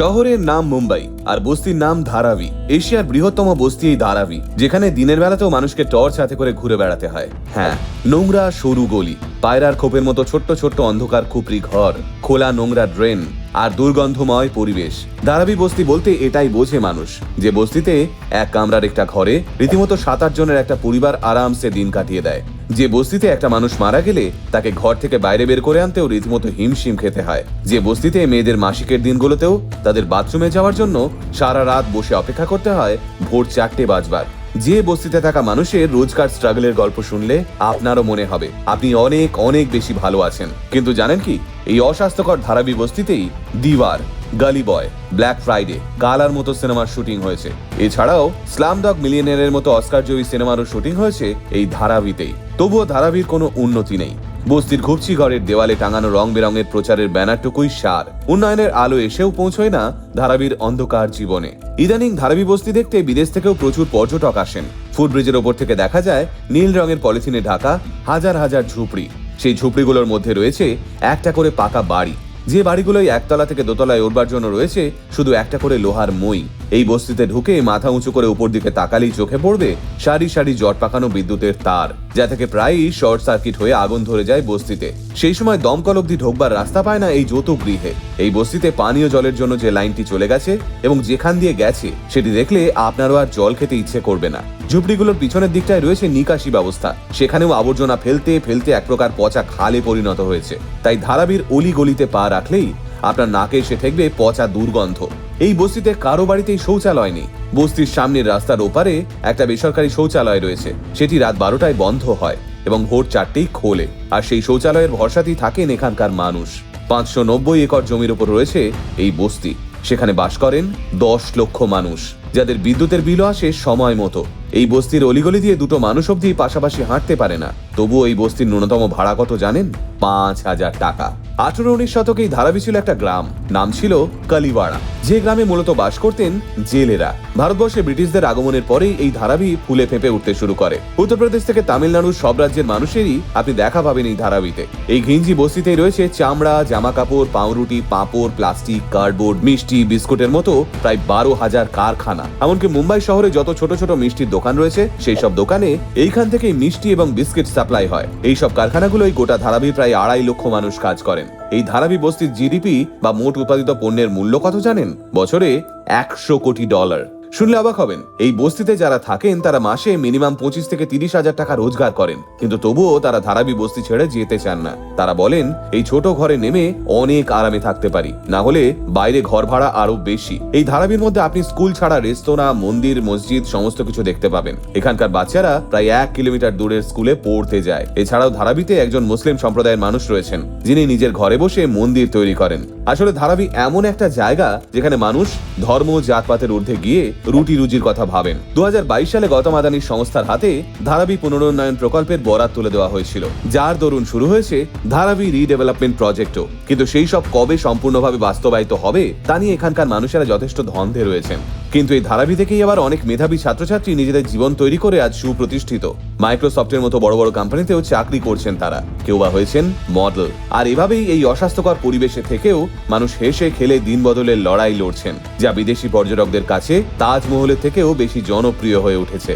শহরের নাম মুম্বাই আর বস্তির নাম ধারাবি। এশিয়ার বৃহত্তম বস্তি এই ধারাবি, যেখানে দিনের বেলাতেও মানুষকে টর্চ হাতে করে ঘুরে বেড়াতে হয়। হ্যাঁ নোংরা সরু গলি, পায়রার খোপের মতো ছোট্ট ছোট্ট অন্ধকার খুপড়ি ঘর, খোলা নোংরা ড্রেন আর দুর্গন্ধময় পরিবেশ। দারাবি বস্তি বলতে এটাই বোঝে মানুষ, যে বস্তিতে এক কামরার একটা ঘরে রীতিমতো সাত আট জনের একটা পরিবার আরামসে দিন কাটিয়ে দেয়। যে বস্তিতে একটা মানুষ মারা গেলে তাকে ঘর থেকে বাইরে বের করে আনতেও রীতিমতো হিমশিম খেতে হয়। যে বস্তিতে মেয়েদের মাসিকের দিনগুলোতেও তাদের বাথরুমে যাওয়ার জন্য সারা রাত বসে অপেক্ষা করতে হয় ভোর চারটে বাজবার। যে বস্তিতে থাকা মানুষের রোজকার স্ট্রাগলের গল্প শুনলে আপনারও মনে হবে, আপনি অনেক অনেক বেশি ভালো আছেন। কিন্তু জানেন কি? এই অস্বাস্থ্যকর ধারাবি বস্তিতেই দিওয়ার গালি বয় ব্ল্যাক ফ্রাইডে গালার মতো সিনেমার শুটিং হয়েছে। এছাড়াও স্লাম ডগ মিলিয়নের মতো অস্কার জয়ী সিনেমারও শুটিং হয়েছে এই ধারাবিতেই। তবুও ধারাবির কোনো উন্নতি নেই। বস্তির ঘুপচি ঘরের দেওয়ালে টাঙানো রং বেরঙের প্রচারের ব্যানারটুকুই সার। উন্নয়নের আলো এসেও পৌঁছয় না ধারাবির অন্ধকার জীবনে। ইদানিং ধারাবি বস্তি দেখতে বিদেশ থেকেও প্রচুর পর্যটক আসেন। ফুটব্রিজের ওপর থেকে দেখা যায়, নীল রঙের পলিথিনে ঢাকা হাজার হাজার ঝুপড়ি। সেই ঝুপড়িগুলোর মধ্যে রয়েছে একটা করে পাকা বাড়ি। যে বাড়িগুলোই একতলা থেকে দোতলায় উঠবার জন্য রয়েছে, শুধু একটা করে লোহার মই। এই বস্তিতে ঢুকে মাথা উঁচু করে উপর দিকে তাকালেই চোখে পড়বে সারি সারি জট পাকানো বিদ্যুতের তার। যা থেকে প্রায়ই শর্ট সার্কিট হয়ে আগুন ধরে যায় বস্তিতে। সেই সময় দমকল অব্দি ঢোকবার রাস্তা পায় না এই যৌথ গৃহে। এই বস্তিতে পানীয় জলের জন্য যে লাইনটি চলে গেছে এবং যেখান দিয়ে গেছে, সেটি দেখলে আপনারও আর জল খেতে ইচ্ছে করবে না। ঝুপড়িগুলোর পিছনের দিকটায় রয়েছে নিকাশি ব্যবস্থা। সেখানেও আবর্জনা ফেলতে ফেলতে এক প্রকার পচা খালে পরিণত হয়েছে। তাই ধারাবির অলি গলিতে পা রাখলেই আপনার নাকে এসে ঠেকবে পচা দুর্গন্ধ। এই বস্তিতে কারও বাড়িতেই শৌচালয় নেই। বস্তির সামনের রাস্তার ওপারে একটা বেসরকারি শৌচালয় রয়েছে। সেটি রাত বারোটায় বন্ধ হয় এবং ভোর চারটেই খোলে। আর সেই শৌচালয়ের ভরসাতেই থাকেন এখানকার মানুষ। পাঁচশো নব্বই একর জমির ওপর রয়েছে এই বস্তি। সেখানে বাস করেন দশ লক্ষ মানুষ। যাদের বিদ্যুতের বিলও আসে সময় মতো। এই বস্তির অলিগলি দিয়ে দুটো মানুষ অব্দি পাশাপাশি হাঁটতে পারে না। তবুও এই বস্তির ন্যূনতম ভাড়া কত জানেন পাঁচ হাজার টাকা। আঠারো উনিশ শতকেই ধারাবি ছিল একটা গ্রাম। নাম ছিল কালিওয়াড়া। যে গ্রামে মূলত বাস করতেন জেলেরা। ভারতবর্ষে ব্রিটিশদের আগমনের পরেই এই ধারাবি ফুলে ফেঁপে উঠতে শুরু করে। উত্তরপ্রদেশ থেকে তামিলনাড়ুর সব রাজ্যের মানুষেরই আপনি দেখা পাবেন এই ধারাবিতে এই ঘিঞ্জি বস্তিতেই রয়েছে চামড়া জামা কাপড় পাউরুটি, পাঁপড়, প্লাস্টিক, কার্ডবোর্ড, মিষ্টি, বিস্কুটের মতো প্রায় বারো হাজার কারখানা। এমনকি মুম্বাই শহরে যত ছোট ছোট মিষ্টির দোকান রয়েছে, সেই সব দোকানে এইখান থেকেই মিষ্টি এবং বিস্কিট সাপ্লাই হয়। এই সব কারখানাগুলোই গোটা ধারাবির প্রায় আড়াই লক্ষ মানুষ কাজ করেন। এই ধারাবি বস্তির জিডিপি বা মোট উৎপাদিত পণ্যের মূল্য কত জানেন? বছরে একশো কোটি ডলার। শুনলে অবাক হবেন, এই বস্তিতে যারা থাকেন, তারা মাসে মিনিমাম পঁচিশ থেকে তিরিশ হাজার টাকা রোজগার করেন। কিন্তু তবুও তারা ধারাবি বস্তি ছেড়ে যেতে চান না। তারা বলেন, এই ছোট ঘরে নেমে অনেক আরামে থাকতে পারি। না হলে বাইরে ঘর ভাড়া আরও বেশি। এই ধারাবির মধ্যে আপনি স্কুল ছাড়া রেস্তোরাঁ, মন্দির, মসজিদ, সমস্ত কিছু দেখতে পাবেন। এখানকার বাচ্চারা প্রায় এক কিলোমিটার দূরের স্কুলে পড়তে যায়। এছাড়াও ধারাবিতে একজন মুসলিম সম্প্রদায়ের মানুষ রয়েছেন, যিনি নিজের ঘরে বসে মন্দির তৈরি করেন। আসলে ধারাবি এমন একটা জায়গা যেখানে মানুষ ধর্ম, জাতপাতের ঊর্ধ্বে গিয়ে রুটি রুজির কথা ভাবেন। দু হাজার বাইশ সালে গত মাদানির সংস্থার হাতে ধারাবি পুনরুন্নয়ন প্রকল্পের বরাত তুলে দেওয়া হয়েছিল, যার দরুন শুরু হয়েছে ধারাবি রিডেভেলপমেন্ট প্রজেক্টও। কিন্তু সেই সব কবে সম্পূর্ণভাবে বাস্তবায়িত হবে, তা নিয়ে এখানকার মানুষেরা যথেষ্ট ধন্ধে রয়েছেন। কিন্তু এই ধারাবি থেকেই আবার অনেক মেধাবী ছাত্রছাত্রী নিজেদের জীবন তৈরি করে আজ সুপ্রতিষ্ঠিত। মাইক্রোসফটের মতো বড় বড় কোম্পানিতেও চাকরি করছেন তারা। কেউ বা হয়েছেন মডেল আর এভাবেই এই অস্বাস্থ্যকর পরিবেশে থেকেও মানুষ হেসে খেলে দিন বদলের লড়াই লড়ছেন। যা বিদেশি পর্যটকদের কাছে তাজমহলের থেকেও বেশি জনপ্রিয় হয়ে উঠেছে।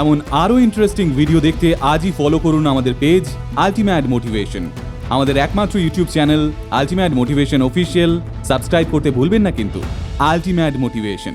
এমন আরও ইন্টারেস্টিং ভিডিও দেখতে আজই ফলো করুন আমাদের পেজ আলটিমেট মোটিভেশন আমাদের একমাত্র YouTube channel ultimate motivation official subscribe করতে ভুলবেন না কিন্তু। Ultimate motivation